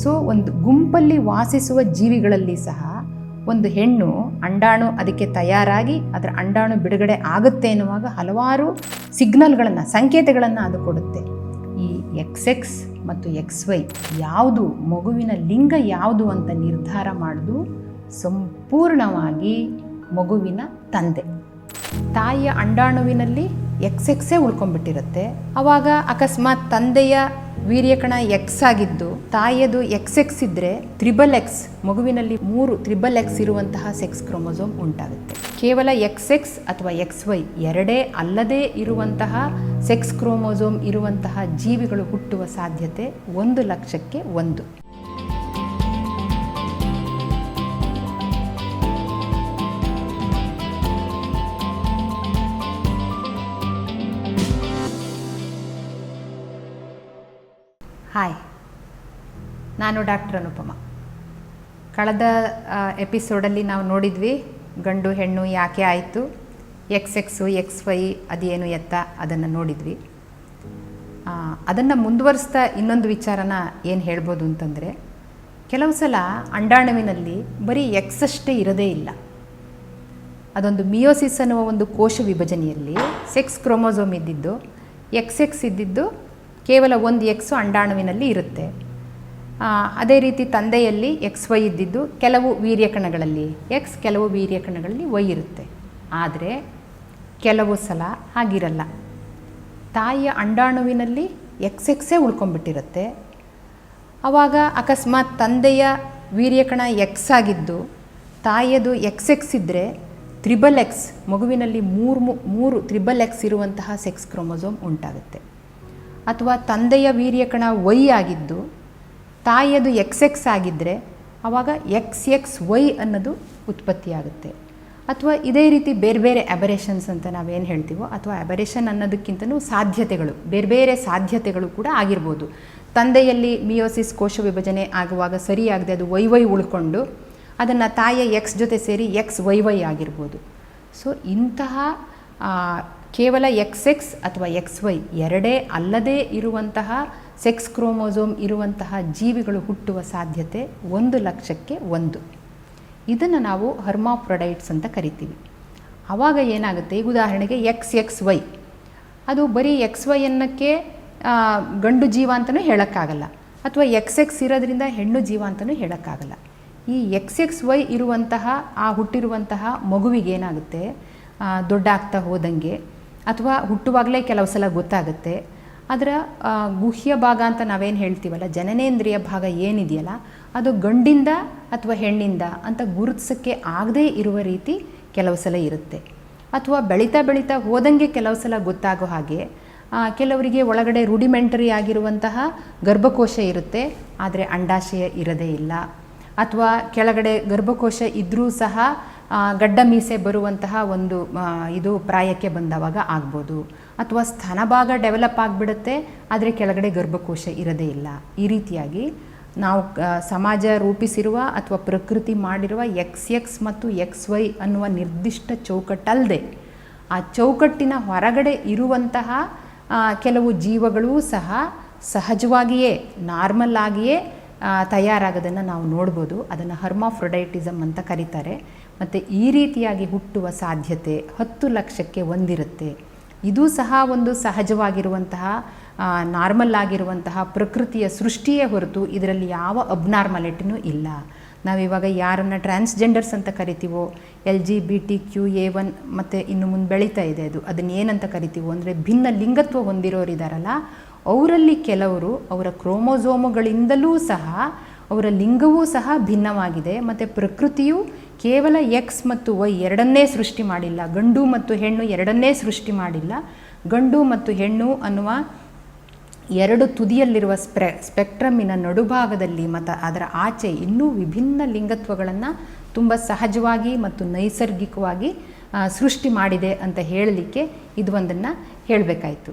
So ಒಂದು ಗುಂಪಲ್ಲಿ ವಾಸಿಸುವ ಜೀವಿಗಳಲ್ಲಿ ಸಹ ಒಂದು ಹೆಣ್ಣು ಅಂಡಾಣು ಅದಕ್ಕೆ ತಯಾರಾಗಿ ಅದರ ಅಂಡಾಣು ಬಿಡುಗಡೆ ಆಗುತ್ತೆ ಎನ್ನುವಾಗ ಹಲವಾರು ಸಿಗ್ನಲ್ಗಳನ್ನು, ಸಂಕೇತಗಳನ್ನು ಅದು ಕೊಡುತ್ತೆ. ಈ ಎಕ್ಸ್ ಎಕ್ಸ್ ಮತ್ತು ಎಕ್ಸ್ ವೈ ಯಾವುದು, ಮಗುವಿನ ಲಿಂಗ ಯಾವುದು ಅಂತ ನಿರ್ಧಾರ ಮಾಡೋದು ಸಂಪೂರ್ಣವಾಗಿ ಮಗುವಿನ ತಂದೆ. ತಾಯಿಯ ಅಂಡಾಣುವಿನಲ್ಲಿ ಎಕ್ಸ್ ಎಕ್ಸೇ ಉಳ್ಕೊಂಡ್ಬಿಟ್ಟಿರುತ್ತೆ. ಅವಾಗ ಅಕಸ್ಮಾತ್ ತಂದೆಯ ವೀರ್ಯಕಣ ಎಕ್ಸ್ ಆಗಿದ್ದು, ತಾಯಿಯದು ಎಕ್ಸ್ ಎಕ್ಸ್ ಇದ್ದರೆ ತ್ರಿಬಲ್ ಎಕ್ಸ್ ಮಗುವಿನಲ್ಲಿ ಮೂರು ತ್ರಿಬಲ್ ಎಕ್ಸ್ ಇರುವಂತಹ ಸೆಕ್ಸ್ ಕ್ರೋಮೋಸೋಮ್ ಉಂಟಾಗುತ್ತೆ. ಕೇವಲ ಎಕ್ಸ್ ಎಕ್ಸ್ ಅಥವಾ ಎಕ್ಸ್ ವೈ ಎರಡೇ ಅಲ್ಲದೇ ಇರುವಂತಹ ಸೆಕ್ಸ್ ಕ್ರೋಮೋಸೋಮ್ ಇರುವಂತಹ ಜೀವಿಗಳು ಹುಟ್ಟುವ ಸಾಧ್ಯತೆ ಒಂದು ಲಕ್ಷಕ್ಕೆ ಒಂದು. ಹಾಯ್ ನಾನು ಡಾಕ್ಟರ್ ಅನುಪಮ. ಕಳೆದ ಎಪಿಸೋಡಲ್ಲಿ ನಾವು ನೋಡಿದ್ವಿ, ಗಂಡು ಹೆಣ್ಣು ಯಾಕೆ ಆಯಿತು ಎಕ್ಸ್ ಎಕ್ಸು ಎಕ್ಸ್ ವೈ ಅದೇನು ಎತ್ತ ಅದನ್ನು ನೋಡಿದ್ವಿ. ಅದನ್ನು ಮುಂದುವರಿಸ್ತಾ ಇನ್ನೊಂದು ವಿಚಾರನ ಏನು ಹೇಳ್ಬೋದು ಅಂತಂದರೆ, ಕೆಲವು ಸಲ ಅಂಡಾಣುವಿನಲ್ಲಿ ಬರೀ ಎಕ್ಸ್ ಅಷ್ಟೇ ಇರೋದೇ ಇಲ್ಲ. ಅದೊಂದು ಮಿಯೋಸಿಸ್ ಅನ್ನುವ ಒಂದು ಕೋಶ ವಿಭಜನೆಯಲ್ಲಿ ಸೆಕ್ಸ್ ಕ್ರೋಮೋಸೋಮ್ ಇದ್ದಿದ್ದು ಎಕ್ಸ್ ಎಕ್ಸ್ ಇದ್ದಿದ್ದು ಕೇವಲ ಒಂದು ಎಕ್ಸು ಅಂಡಾಣುವಿನಲ್ಲಿ ಇರುತ್ತೆ. ಅದೇ ರೀತಿ ತಂದೆಯಲ್ಲಿ ಎಕ್ಸ್ ವೈ ಇದ್ದಿದ್ದು ಕೆಲವು ವೀರ್ಯಕಣಗಳಲ್ಲಿ ಎಕ್ಸ್ ಕೆಲವು ವೀರ್ಯಕಣಗಳಲ್ಲಿ ವೈ ಇರುತ್ತೆ. ಆದರೆ ಕೆಲವು ಸಲ ಆಗಿರಲ್ಲ ತಾಯಿಯ ಅಂಡಾಣುವಿನಲ್ಲಿ ಎಕ್ಸ್ ಎಕ್ಸೇ ಉಳ್ಕೊಂಡ್ಬಿಟ್ಟಿರುತ್ತೆ. ಆವಾಗ ಅಕಸ್ಮಾತ್ ತಂದೆಯ ವೀರ್ಯಕಣ ಎಕ್ಸ್ ಆಗಿದ್ದು, ತಾಯಿಯದು ಎಕ್ಸ್ ಎಕ್ಸ್ ಇದ್ದರೆ ತ್ರಿಬಲ್ ಎಕ್ಸ್ ಮಗುವಿನಲ್ಲಿ ಮೂರು ಮೂರು ತ್ರಿಬಲ್ ಎಕ್ಸ್ ಇರುವಂತಹ ಸೆಕ್ಸ್ ಕ್ರೋಮೋಸೋಮ್ ಉಂಟಾಗುತ್ತೆ. ಅಥವಾ ತಂದೆಯ ವೀರ್ಯಕಣ ವೈ ಆಗಿದ್ದು, ತಾಯಿಯದು ಎಕ್ಸ್ ಎಕ್ಸ್ ಆಗಿದ್ದರೆ ಆವಾಗ ಎಕ್ಸ್ ಎಕ್ಸ್ ವೈ ಅನ್ನೋದು ಉತ್ಪತ್ತಿಯಾಗುತ್ತೆ. ಅಥವಾ ಇದೇ ರೀತಿ ಬೇರೆ ಬೇರೆ ಅಬರೇಷನ್ಸ್ ಅಂತ ನಾವೇನು ಹೇಳ್ತೀವೋ, ಅಥವಾ ಅಬರೇಷನ್ ಅನ್ನೋದಕ್ಕಿಂತಲೂ ಸಾಧ್ಯತೆಗಳು, ಬೇರೆ ಬೇರೆ ಸಾಧ್ಯತೆಗಳು ಕೂಡ ಆಗಿರ್ಬೋದು. ತಂದೆಯಲ್ಲಿ ಮಿಯೋಸಿಸ್ ಕೋಶ ವಿಭಜನೆ ಆಗುವಾಗ ಸರಿಯಾಗದೆ ಅದು ವೈ ವೈ ಉಳ್ಕೊಂಡು, ಅದನ್ನು ತಾಯಿಯ ಎಕ್ಸ್ ಜೊತೆ ಸೇರಿ ಎಕ್ಸ್ ವೈ ವೈ ಆಗಿರ್ಬೋದು. ಸೊ ಇಂತಹ ಕೇವಲ ಎಕ್ಸ್ ಎಕ್ಸ್ ಅಥವಾ ಎಕ್ಸ್ ವೈ ಎರಡೇ ಅಲ್ಲದೇ ಇರುವಂತಹ ಸೆಕ್ಸ್ ಕ್ರೋಮೋಸೋಮ್ ಇರುವಂತಹ ಜೀವಿಗಳು ಹುಟ್ಟುವ ಸಾಧ್ಯತೆ ಒಂದು ಲಕ್ಷಕ್ಕೆ ಒಂದು. ಇದನ್ನು ನಾವು ಹರ್ಮಾಪ್ರೊಡೈಟ್ಸ್ ಅಂತ ಕರಿತೀವಿ. ಆವಾಗ ಏನಾಗುತ್ತೆ? ಈಗ ಉದಾಹರಣೆಗೆ ಎಕ್ಸ್ ಎಕ್ಸ್ ವೈ ಅದು ಬರೀ ಎಕ್ಸ್ ವೈ ಅನ್ನಕ್ಕೆ ಗಂಡು ಜೀವ ಅಂತಲೂ ಹೇಳೋಕ್ಕಾಗಲ್ಲ. ಅಥವಾ ಎಕ್ಸ್ ಎಕ್ಸ್ ಇರೋದ್ರಿಂದ ಹೆಣ್ಣು ಜೀವ ಅಂತಲೂ ಹೇಳೋಕ್ಕಾಗಲ್ಲ. ಈ ಎಕ್ಸ್ ಎಕ್ಸ್ ವೈ ಇರುವಂತಹ, ಆ ಹುಟ್ಟಿರುವಂತಹ ಮಗುವಿಗೆ ಏನಾಗುತ್ತೆ? ದೊಡ್ಡಾಗ್ತಾ ಹೋದಂಗೆ ಅಥವಾ ಹುಟ್ಟುವಾಗಲೇ ಕೆಲವು ಸಲ ಗೊತ್ತಾಗುತ್ತೆ. ಅದರ ಗುಹ್ಯ ಭಾಗ ಅಂತ ನಾವೇನು ಹೇಳ್ತೀವಲ್ಲ, ಜನನೇಂದ್ರಿಯ ಭಾಗ ಏನಿದೆಯಲ್ಲ, ಅದು ಗಂಡಿಂದ ಅಥವಾ ಹೆಣ್ಣಿಂದ ಅಂತ ಗುರುತಿಸೋಕ್ಕೆ ಆಗದೇ ಇರುವ ರೀತಿ ಕೆಲವು ಸಲ ಇರುತ್ತೆ. ಅಥವಾ ಬೆಳೀತಾ ಬೆಳೀತಾ ಹೋದಂಗೆ ಕೆಲವು ಸಲ ಗೊತ್ತಾಗೋ ಹಾಗೆ ಕೆಲವರಿಗೆ ಒಳಗಡೆ ರೂಢಿಮೆಂಟರಿ ಆಗಿರುವಂತಹ ಗರ್ಭಕೋಶ ಇರುತ್ತೆ, ಆದರೆ ಅಂಡಾಶಯ ಇರದೇ ಇಲ್ಲ. ಅಥವಾ ಕೆಳಗಡೆ ಗರ್ಭಕೋಶ ಇದ್ದರೂ ಸಹ ಗಡ್ಡ ಮೀಸೆ ಬರುವಂತಹ ಒಂದು ಇದು ಪ್ರಾಯಕ್ಕೆ ಬಂದವಾಗ ಆಗ್ಬೋದು. ಅಥವಾ ಸ್ತನಭಾಗ ಡೆವಲಪ್ ಆಗಿಬಿಡುತ್ತೆ, ಆದರೆ ಕೆಳಗಡೆ ಗರ್ಭಕೋಶ ಇರದೇ ಇಲ್ಲ. ಈ ರೀತಿಯಾಗಿ ನಾವು ಸಮಾಜ ರೂಪಿಸಿರುವ ಅಥವಾ ಪ್ರಕೃತಿ ಮಾಡಿರುವ ಎಕ್ಸ್ ಎಕ್ಸ್ ಮತ್ತು ಎಕ್ಸ್ ವೈ ಅನ್ನುವ ನಿರ್ದಿಷ್ಟ ಚೌಕಟ್ಟಲ್ಲದೆ, ಆ ಚೌಕಟ್ಟಿನ ಹೊರಗಡೆ ಇರುವಂತಹ ಕೆಲವು ಜೀವಗಳೂ ಸಹ ಸಹಜವಾಗಿಯೇ, ನಾರ್ಮಲ್ ಆಗಿಯೇ ತಯಾರಾಗೋದನ್ನು ನಾವು ನೋಡ್ಬೋದು. ಅದನ್ನು ಹರ್ಮಾಫ್ರೊಡೈಟಿಸಮ್ ಅಂತ ಕರೀತಾರೆ. ಮತ್ತು ಈ ರೀತಿಯಾಗಿ ಹುಟ್ಟುವ ಸಾಧ್ಯತೆ ಹತ್ತು ಲಕ್ಷಕ್ಕೆ ಒಂದಿರುತ್ತೆ. ಇದು ಸಹ ಒಂದು ಸಹಜವಾಗಿರುವಂತಹ ನಾರ್ಮಲ್ ಆಗಿರುವಂತಹ ಪ್ರಕೃತಿಯ ಸೃಷ್ಟಿಯೇ ಹೊರತು ಇದರಲ್ಲಿ ಯಾವ ಅಬ್ನಾರ್ಮಾಲಿಟಿನೂ ಇಲ್ಲ. ನಾವಿವಾಗ ಯಾರನ್ನು ಟ್ರಾನ್ಸ್ಜೆಂಡರ್ಸ್ ಅಂತ ಕರಿತೀವೋ, L G B T Q A one ಮತ್ತು ಇನ್ನು ಮುಂದೆ ಬೆಳೀತಾ ಇದೆ ಅದು. ಅದನ್ನ ಏನಂತ ಕರಿತೀವೋ ಅಂದರೆ ಭಿನ್ನ ಲಿಂಗತ್ವ ಹೊಂದಿರೋರು ಇದ್ದಾರಲ್ಲ ಅವರಲ್ಲಿ ಕೆಲವರು ಅವರ ಕ್ರೋಮೋಸೋಮುಗಳಿಂದಲೂ ಸಹ ಅವರ ಲಿಂಗವೂ ಸಹ ಭಿನ್ನವಾಗಿದೆ, ಮತ್ತು ಪ್ರಕೃತಿಯು ಕೇವಲ ಎಕ್ಸ್ ಮತ್ತು ವೈ ಎರಡನ್ನೇ ಸೃಷ್ಟಿ ಮಾಡಿಲ್ಲ. ಗಂಡು ಮತ್ತು ಹೆಣ್ಣು ಎರಡನ್ನೇ ಸೃಷ್ಟಿ ಮಾಡಿಲ್ಲ. ಗಂಡು ಮತ್ತು ಹೆಣ್ಣು ಅನ್ನುವ ಎರಡು ತುದಿಯಲ್ಲಿರುವ ಸ್ಪ್ರೆ ಸ್ಪೆಕ್ಟ್ರಮ್ಮಿನ ನಡುಭಾಗದಲ್ಲಿ ಮತ್ತು ಅದರ ಆಚೆ ಇನ್ನೂ ವಿಭಿನ್ನ ಲಿಂಗತ್ವಗಳನ್ನು ತುಂಬ ಸಹಜವಾಗಿ ಮತ್ತು ನೈಸರ್ಗಿಕವಾಗಿ ಸೃಷ್ಟಿ ಮಾಡಿದೆ ಅಂತ ಹೇಳಲಿಕ್ಕೆ ಇದು ಒಂದನ್ನು ಹೇಳಬೇಕಾಯಿತು.